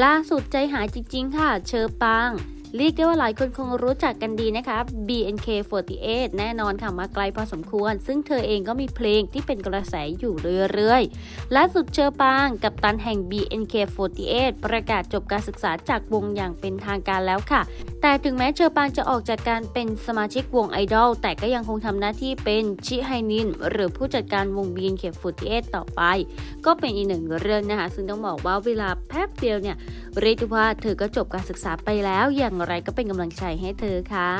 ล่าสุดใจหายจริงๆค่ะ เชอปาง เรียกได้ว่าหลายคนคงรู้จักกันดีนะคะ BNK48 แน่นอนค่ะมาไกลพอสมควร ซึ่งเธอเองก็มีเพลงที่เป็นกระแสอยู่เรื่อยๆล่าสุดเชอปางกับตันแห่ง BNK48 ประกาศจบการศึกษาจากวงอย่างเป็นทางการแล้วค่ะ แต่ถึงแม้เชอปางจะออกจากการเป็นสมาชิกวงไอดอลแต่ก็ยังคงทำหน้าที่เป็นชิไฮนิน หรือผู้จัดการวง BNK48 ต่อไป ก็เป็นอีกหนึ่งเรื่องนะคะ ซึ่งต้องบอกว่าเวลาแป๊บเดียวเนี่ยเรียกได้ว่าเธอก็จบการศึกษาไปแล้วอย่างอะไรก็เป็นกำลังใจให้เธอค่ะ